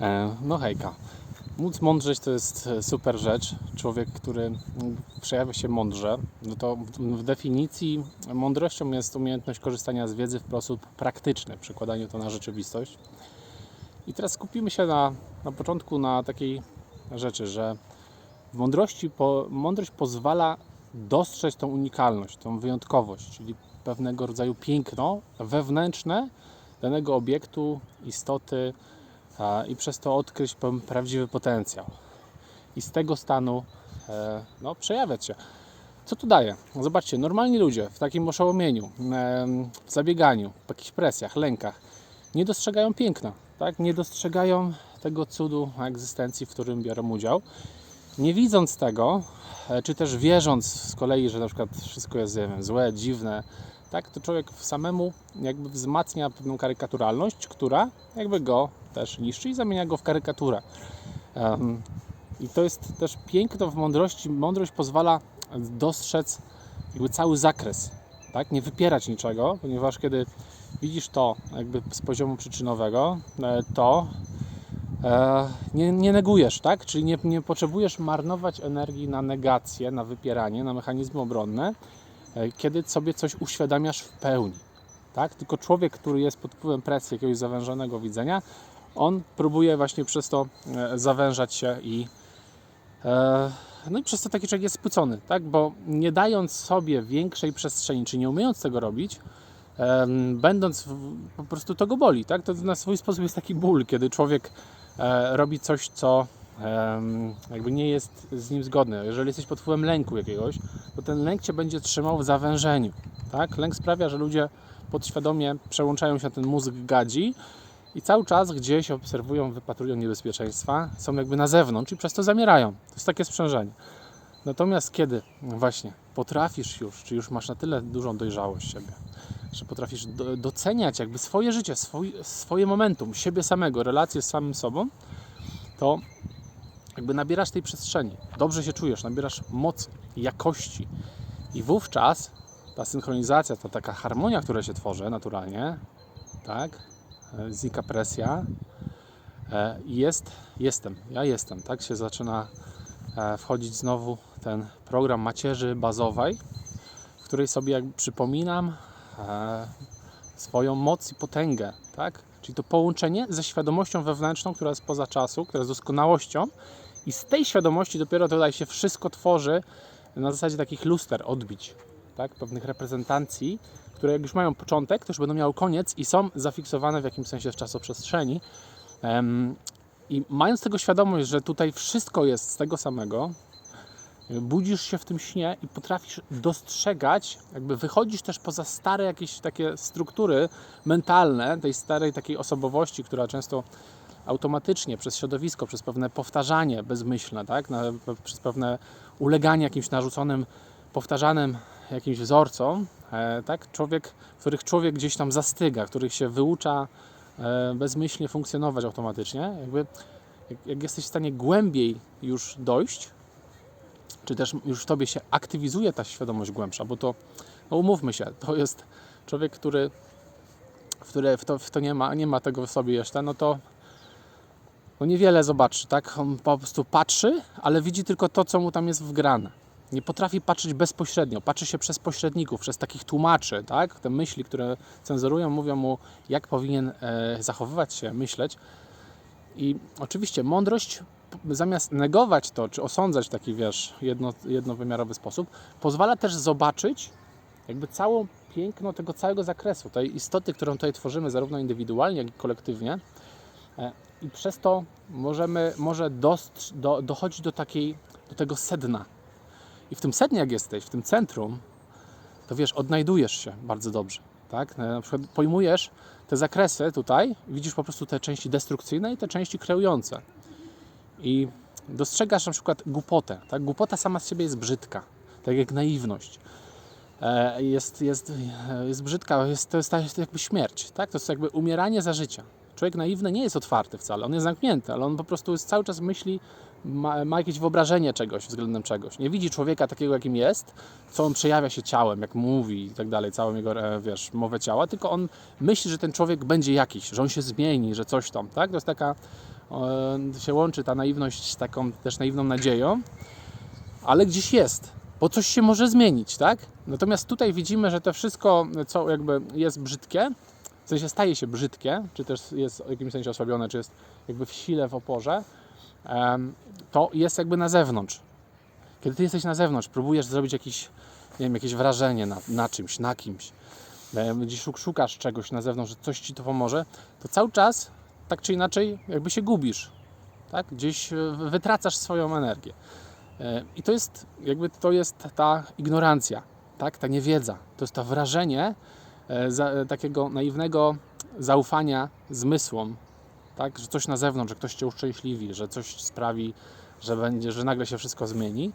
E, No hejka. Móc mądrzeć to jest e, super rzecz. Człowiek, który przejawia się mądrze, no to w- definicji mądrością jest umiejętność korzystania z wiedzy w sposób praktyczny, przekładaniu to na rzeczywistość. I teraz skupimy się na, na początku na takiej rzeczy, że w mądrości po, mądrość pozwala dostrzec tą unikalność, tą wyjątkowość, czyli pewnego rodzaju piękno wewnętrzne danego obiektu, istoty i przez to odkryć prawdziwy potencjał. I z tego stanu e, no, przejawiać się. Co to daje? Zobaczcie, normalni ludzie w takim oszołomieniu, w zabieganiu, w jakichś presjach, lękach nie dostrzegają piękna, tak? nie dostrzegają tego cudu egzystencji, w którym biorą udział. Nie widząc tego, e, czy też wierząc z kolei, że na przykład wszystko jest wiem, złe, dziwne, tak, to człowiek samemu jakby wzmacnia pewną karykaturalność, która jakby go też niszczy i zamienia go w karykaturę. Em, I to jest też piękno w mądrości. Mądrość pozwala dostrzec jakby cały zakres, tak? Nie wypierać niczego, ponieważ kiedy widzisz to jakby z poziomu przyczynowego, e, to e, nie, nie negujesz, tak? Czyli nie, nie potrzebujesz marnować energii na negację, na wypieranie, na mechanizmy obronne, kiedy sobie coś uświadamiasz w pełni, tak? Tylko człowiek, który jest pod wpływem presji jakiegoś zawężonego widzenia, on próbuje właśnie przez to e, zawężać się i e, no i przez to taki człowiek jest spłycony, tak? Bo nie dając sobie większej przestrzeni, czy nie umiejąc tego robić, będąc po prostu to go boli, tak? To na swój sposób jest taki ból, kiedy człowiek e, robi coś, co jakby nie jest z nim zgodne. Jeżeli jesteś pod wpływem lęku jakiegoś, to ten lęk cię będzie trzymał w zawężeniu, tak? Lęk sprawia, że ludzie podświadomie przełączają się na ten mózg gadzi i cały czas gdzieś obserwują, wypatrują niebezpieczeństwa, są jakby na zewnątrz i przez to zamierają. To jest takie sprzężenie. Natomiast kiedy właśnie potrafisz już, czy już masz na tyle dużą dojrzałość siebie, że potrafisz do, doceniać jakby swoje życie, swój, swoje momentum, siebie samego, relacje z samym sobą, to jakby nabierasz tej przestrzeni. Dobrze się czujesz, nabierasz mocy, jakości. I wówczas ta synchronizacja, ta taka harmonia, która się tworzy naturalnie, tak, znika presja, e, jest, jestem, ja jestem, tak się zaczyna e, wchodzić znowu ten program macierzy bazowej, w której sobie jakby przypominam e, swoją moc i potęgę, tak? Czyli to połączenie ze świadomością wewnętrzną, która jest poza czasu, która jest doskonałością i z tej świadomości dopiero tutaj się wszystko tworzy na zasadzie takich luster, odbić, tak? Pewnych reprezentacji, które jak już mają początek, to już będą miały koniec i są zafiksowane w jakimś sensie w czasoprzestrzeni. I mając tego świadomość, że tutaj wszystko jest z tego samego, budzisz się w tym śnie i potrafisz dostrzegać, jakby wychodzisz też poza stare jakieś takie struktury mentalne, tej starej takiej osobowości, która często automatycznie przez środowisko, przez pewne powtarzanie bezmyślne, tak? Na, przez pewne uleganie jakimś narzuconym, powtarzanym jakimś wzorcom, e, tak? Człowiek, których człowiek gdzieś tam zastyga, których się wyucza e, bezmyślnie funkcjonować automatycznie, jakby jak, jak jesteś w stanie głębiej już dojść, czy też już w tobie się aktywizuje ta świadomość głębsza, bo to, no umówmy się, to jest człowiek, który w, które w, to, w to nie ma, nie ma tego w sobie jeszcze, no to no niewiele zobaczy, tak? On po prostu patrzy, ale widzi tylko to, co mu tam jest wgrane. Nie potrafi patrzeć bezpośrednio, patrzy się przez pośredników, przez takich tłumaczy, tak? Te myśli, które cenzurują, mówią mu, jak powinien e, zachowywać się, myśleć. I oczywiście mądrość, zamiast negować to, czy osądzać w taki, wiesz, jedno, jednowymiarowy sposób, pozwala też zobaczyć jakby całą piękno tego całego zakresu, tej istoty, którą tutaj tworzymy, zarówno indywidualnie, jak i kolektywnie. E, I przez to możemy, może dostrz, do, dochodzić do takiej, do tego sedna. I w tym sednie, jak jesteś, w tym centrum, to wiesz, odnajdujesz się bardzo dobrze. Tak? Na przykład pojmujesz te zakresy tutaj, widzisz po prostu te części destrukcyjne i te części kreujące. I dostrzegasz na przykład głupotę. Tak? Głupota sama z siebie jest brzydka, tak jak naiwność. E, Jest, jest, jest brzydka, jest, to jest jakby śmierć. Tak? To jest jakby umieranie za życia. Człowiek naiwny nie jest otwarty wcale, on jest zamknięty, ale on po prostu jest cały czas myśli, ma, ma jakieś wyobrażenie czegoś względem czegoś. Nie widzi człowieka takiego, jakim jest, co on przejawia się ciałem, jak mówi i tak dalej, całą jego, e, wiesz, mowę ciała, tylko on myśli, że ten człowiek będzie jakiś, że on się zmieni, że coś tam, tak? To jest taka się łączy ta naiwność z taką też naiwną nadzieją, ale gdzieś jest, bo coś się może zmienić, tak? Natomiast tutaj widzimy, że to wszystko, co jakby jest brzydkie, w sensie staje się brzydkie, czy też jest w jakimś sensie osłabione, czy jest jakby w sile, w oporze, to jest jakby na zewnątrz. Kiedy ty jesteś na zewnątrz, próbujesz zrobić jakiś, nie wiem, jakieś wrażenie na, na czymś, na kimś, gdzieś szuk- szukasz czegoś na zewnątrz, że coś ci to pomoże, to cały czas, tak czy inaczej, jakby się gubisz, tak? Gdzieś e, wytracasz swoją energię. E, I to jest, jakby to jest ta ignorancja, tak? Ta niewiedza. To jest to wrażenie za, e, takiego naiwnego zaufania zmysłom, tak? Że coś na zewnątrz, że ktoś cię uszczęśliwi, że coś sprawi, że będzie, że nagle się wszystko zmieni.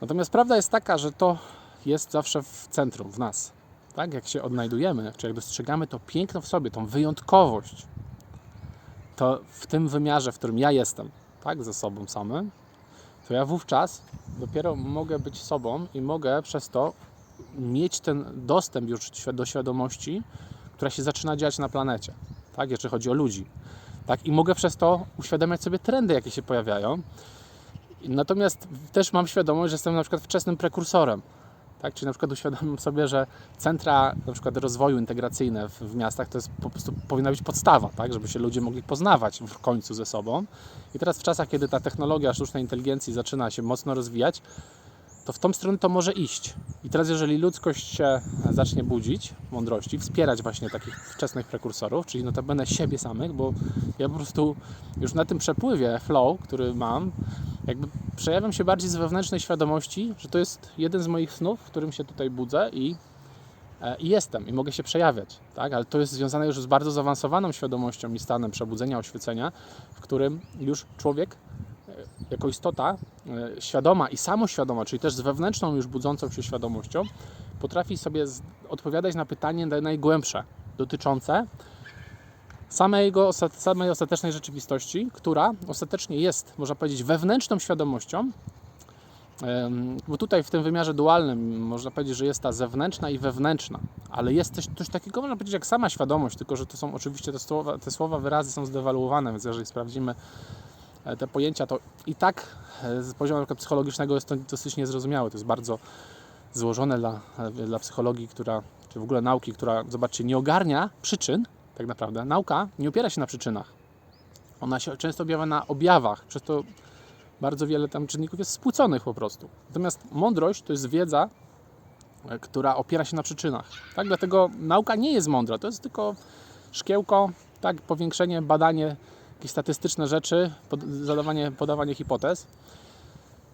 Natomiast prawda jest taka, że to jest zawsze w centrum, w nas. Tak? Jak się odnajdujemy, czy jak dostrzegamy to piękno w sobie, tą wyjątkowość, to w tym wymiarze, w którym ja jestem, tak, ze sobą samym, to ja wówczas dopiero mogę być sobą i mogę przez to mieć ten dostęp już do świadomości, która się zaczyna dziać na planecie, tak, jeżeli chodzi o ludzi. Tak, I mogę przez to uświadamiać sobie trendy, jakie się pojawiają. Natomiast też mam świadomość, że jestem na przykład wczesnym prekursorem. Tak? Czyli na przykład uświadamiam sobie, że centra na przykład rozwoju integracyjne w, w miastach to jest po prostu powinna być podstawa, tak? żeby się ludzie mogli poznawać w końcu ze sobą. I teraz w czasach, kiedy ta technologia sztucznej inteligencji zaczyna się mocno rozwijać, to w tą stronę to może iść. I teraz, jeżeli ludzkość się zacznie budzić mądrości, wspierać właśnie takich wczesnych prekursorów, czyli notabene siebie samych, bo ja po prostu już na tym przepływie flow, który mam, jakby przejawiam się bardziej z wewnętrznej świadomości, że to jest jeden z moich snów, w którym się tutaj budzę i, e, i jestem i mogę się przejawiać, tak? Ale to jest związane już z bardzo zaawansowaną świadomością i stanem przebudzenia, oświecenia, w którym już człowiek jako istota e, świadoma i samoświadoma, czyli też z wewnętrzną już budzącą się świadomością, potrafi sobie odpowiadać na pytanie naj- najgłębsze, dotyczące samego, samej ostatecznej rzeczywistości, która ostatecznie jest, można powiedzieć, wewnętrzną świadomością, bo tutaj w tym wymiarze dualnym można powiedzieć, że jest ta zewnętrzna i wewnętrzna, ale jest coś, coś takiego, można powiedzieć, jak sama świadomość, tylko że to są oczywiście te słowa, te słowa wyrazy są zdewaluowane, więc jeżeli sprawdzimy te pojęcia, to i tak e, z poziomu psychologicznego jest to dosyć niezrozumiałe. To jest bardzo złożone dla, e, dla psychologii, która, czy w ogóle nauki, która, zobaczcie, nie ogarnia przyczyn, tak naprawdę. Nauka nie opiera się na przyczynach. Ona się często objawia na objawach, przez to bardzo wiele tam czynników jest spłuconych po prostu. Natomiast mądrość to jest wiedza, e, która opiera się na przyczynach. Tak? Dlatego nauka nie jest mądra, to jest tylko szkiełko, tak? powiększenie, badanie, jakieś statystyczne rzeczy, pod, zadawanie, podawanie hipotez.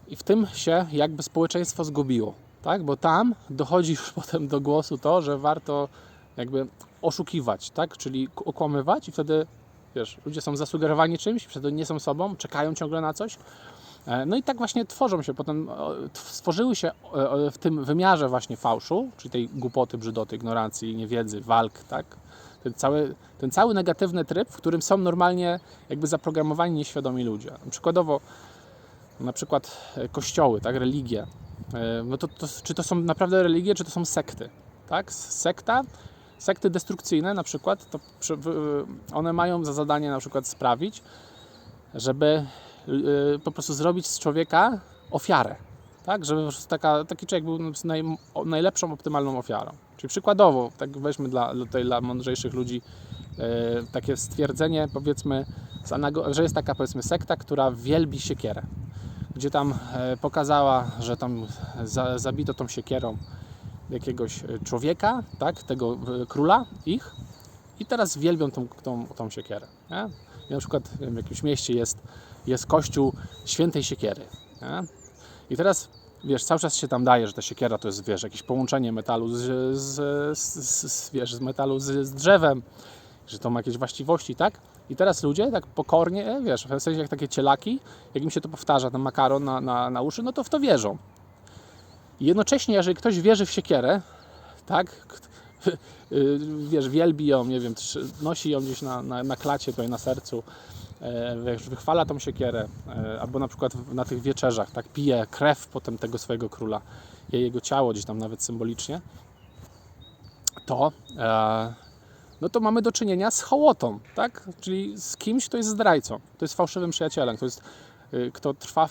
I w tym się jakby społeczeństwo zgubiło, tak? bo tam dochodzi już potem do głosu to, że warto jakby oszukiwać, tak? czyli okłamywać i wtedy wiesz, ludzie są zasugerowani czymś, wtedy nie są sobą, czekają ciągle na coś. E, No i tak właśnie tworzą się, potem stworzyły się e, o, w tym wymiarze właśnie fałszu, czyli tej głupoty, brzydoty, ignorancji, niewiedzy, walk, tak? Ten cały, ten cały negatywny tryb, w którym są normalnie jakby zaprogramowani nieświadomi ludzie. Przykładowo na przykład e, kościoły, tak, religie. E, No to, to, czy to są naprawdę religie, czy to są sekty? Tak? Sekta, sekty destrukcyjne na przykład, to w- one mają za zadanie na przykład sprawić, żeby po prostu zrobić z człowieka ofiarę. Tak? Żeby taka, taki człowiek był naj, najlepszą, optymalną ofiarą. Czyli przykładowo, tak weźmy dla, tutaj dla mądrzejszych ludzi e, takie stwierdzenie, powiedzmy, że jest taka powiedzmy sekta, która wielbi siekierę. Gdzie tam e, pokazała, że tam za, zabito tą siekierą jakiegoś e, człowieka, tak, tego e, króla ich i teraz wielbią tą, tą, tą siekierę. Nie? I na przykład w jakimś mieście jest, jest kościół świętej siekiery. Nie? I teraz wiesz, cały czas się tam daje, że ta siekiera to jest, wiesz, jakieś połączenie metalu z, z, z, z, wiesz, z metalu z, z drzewem, że to ma jakieś właściwości, tak? I teraz ludzie tak pokornie, wiesz, w sensie jak takie cielaki, jak im się to powtarza, ten makaron na, na, na uszy, no to w to wierzą. I jednocześnie, jeżeli ktoś wierzy w siekierę, tak, y, wiesz, wielbi ją, nie wiem, nosi ją gdzieś na, na, na klacie, tutaj na sercu, wychwala tą siekierę, e, albo na przykład na tych wieczerzach, tak, pije krew potem tego swojego króla, je jego ciało gdzieś tam nawet symbolicznie, to, e, no to mamy do czynienia z hołotą, tak? Czyli z kimś, kto jest zdrajcą, kto jest fałszywym przyjacielem, kto, jest, y, kto trwa